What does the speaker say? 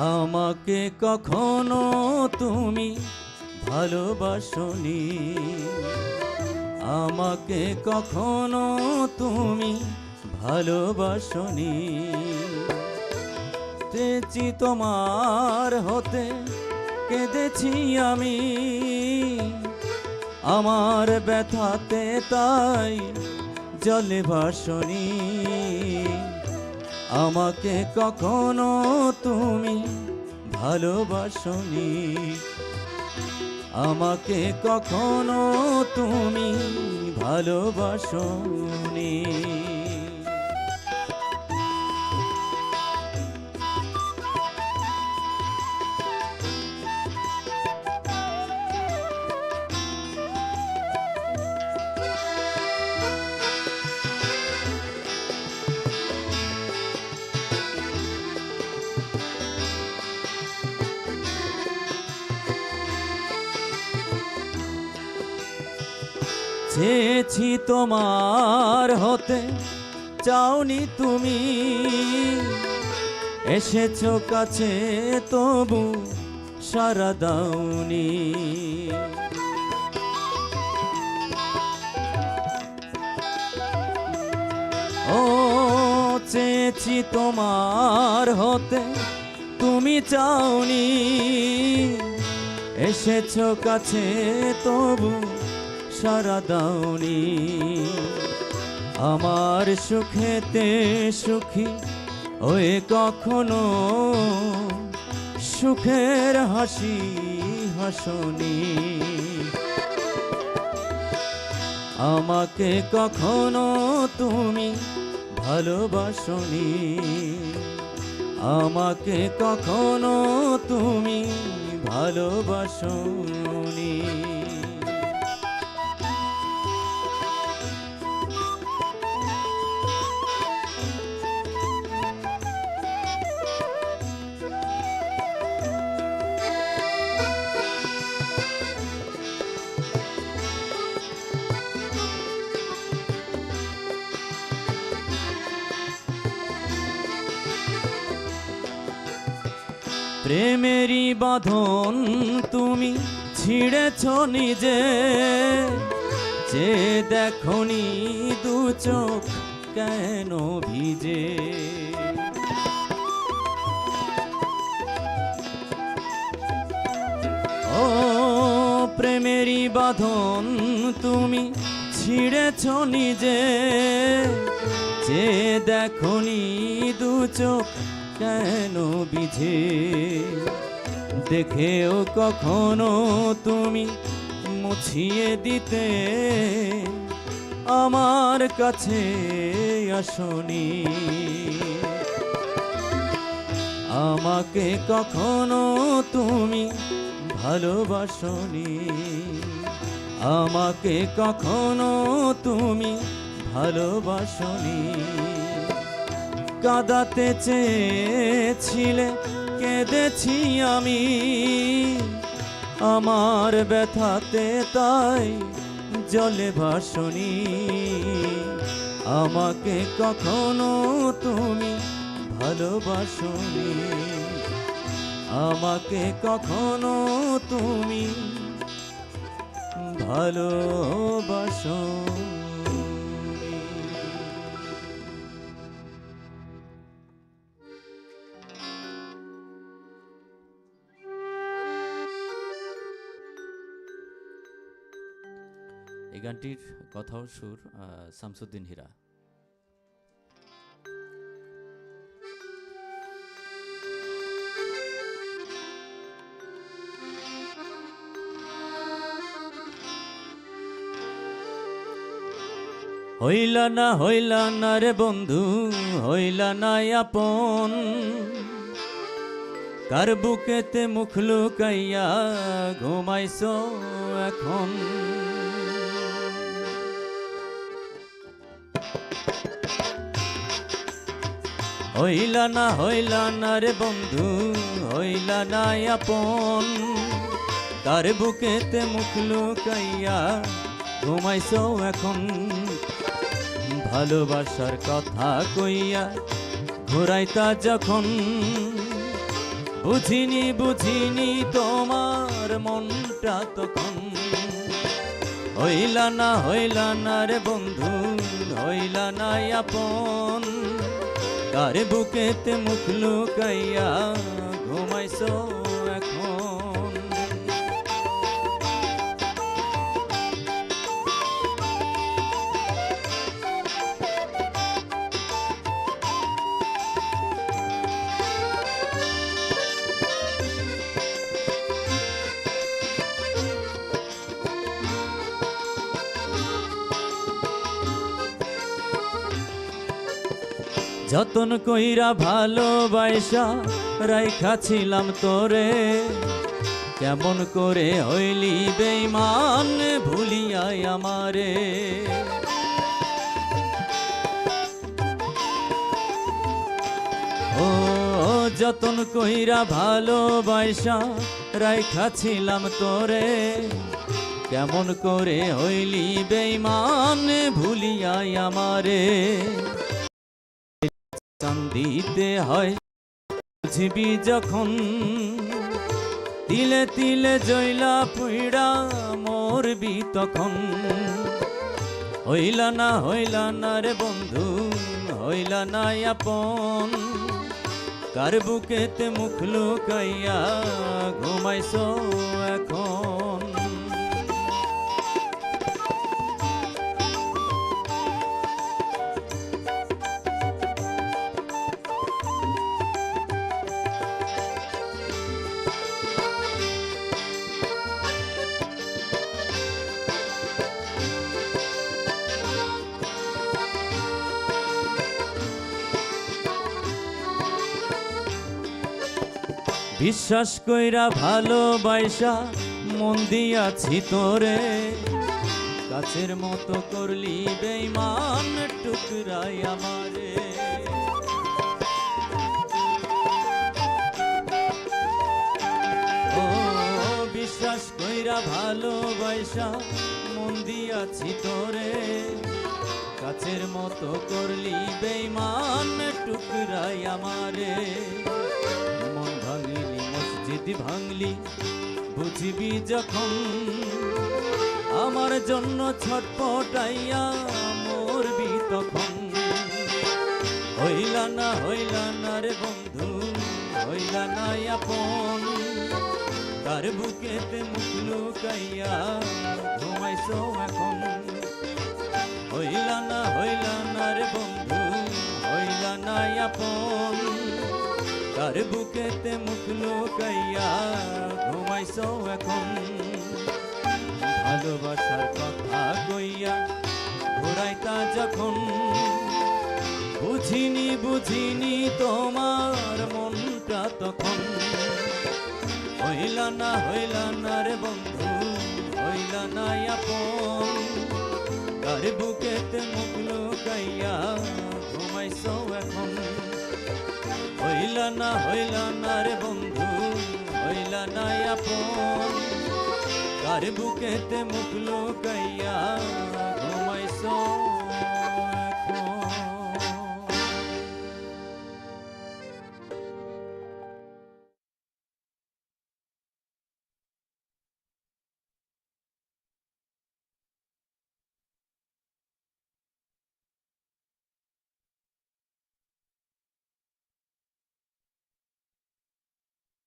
আমাকে কখনো তুমি ভালোবাসনি। আমাকে কখনো তুমি ভালোবাসনি। চেয়েছি তোমার হতে, কেঁদেছি আমি। আমার ব্যথাতে তাই জলে ভাসনি। আমাকে কখনো তুমি ভালোবাসনি। আমাকে কখনো তুমি ভালোবাসনি। চেয়েছি তোমার হতে, চাওনি তুমি। এসেছ কাছে, তবু সারা দাওনি। ও, চেয়েছি তোমার হতে, তুমি চাওনি। এসেছ কাছে, তবু সারা দাওনি। আমার সুখেতে সুখী ওয়ে কখনো সুখের হাসি হাসনি। আমাকে কখনো তুমি ভালোবাসনি। আমাকে কখনো তুমি ভালোবাসনি। প্রেমেরই বাঁধন তুমি ছিঁড়েছ নিজে। যে দেখনি দু চোখ কেন ভিজে? ও প্রেমেরই বাঁধন তুমি ছিঁড়েছ নিজে। যে দেখনি দু চোখ কেন বিঝে দেখেও কখনো তুমি মুছিয়ে দিতে আমার কাছে আসনি। আমাকে কখনো তুমি ভালোবাসনি। আমাকে কখনো তুমি ভালোবাসনি। কাদাতে চেয়েছিলে, কেঁদেছি আমি। আমার ব্যথাতে তাই জলে ভাসনি। আমাকে কখনো তুমি ভালোবাসনি। আমাকে কখনো তুমি ভালোবাসনি। গানটির কথাও সুর শামসুদ্দিন হীরা। হইল না হইল না রে বন্ধু, হইল না আপন। কার বুকেতে মুখ লুকাইয়া ঘুমাইছ এখন? হইলা না হইল না রে বন্ধু, হইল না আপন। কার বুকেতে মুখ লুকাইয়া ঘুমাইছো এখন। ভালোবাসার কথা কইয়া ঘোরাইতা যখন। বুঝিনি বুঝিনি তোমার মনটা তখন। হইলা না, হইল না রে বন্ধু, হইলা না আপন। কার বুকেতে মুখ লুকাইয়া ঘুমাইছো? যতন কইরা ভালোবাসা রাইখা ছিলাম তোরে। কেমন করে হইলি বেইমান ভুলিয়াই আমারে। ও যতন কইরা ভালোবাসা রাইখা ছিলাম তোরে। কেমন করে হইলি বেইমান ভুলিয়াই আমারে। চান্দিতে হয়। বুঝবি যখন তিলে তিলে জইলা পুইড়া মরবি তখন। হইলা না হইলা না রে বন্ধু, হইলা না আপন। কার বুকেতে মুখ লুকাইয়া ঘুমাইছো এখন? বিশ্বাস কইরা ভালোবাসা মন দিয়াছি তোরে। কাছের মতো করলি বেইমান টুকরাই আমারে। ও, বিশ্বাস কইরা ভালোবাসা মন দিয়াছি তোরে। কাছের মতো করলি বেইমান টুকরাই আমারে। মসজিদ ভাঙলি, বুঝবি যখন। আমার জন্য ছটপটাইয়া মরবি তখন। হইলা না হইলা না রে বন্ধু, হইলা না আপন। তার বুকেতে মুখ লুকাইয়া ঘুমাইছো এখন। হইলা না হইলা না রে বন্ধু, হইলা না আপন। তার বুকেতে মুখ লুকাইয়া ঘুমাইছো এখন ভালোবাসার কথা কইয়া ঘোরাইতা যখন বুঝিনি বুঝিনি তোমার মনটা তখন হইলা না হইলা না রে বন্ধু হইলা না আপন তার বুকেতে মুখ লুকাইয়া ঘুমাইছো এখন হইলা না হইলা না রে বন্ধু হইলা না আপন। কার বুকেতে মুখ লুকাইয়া ঘুমাইছো?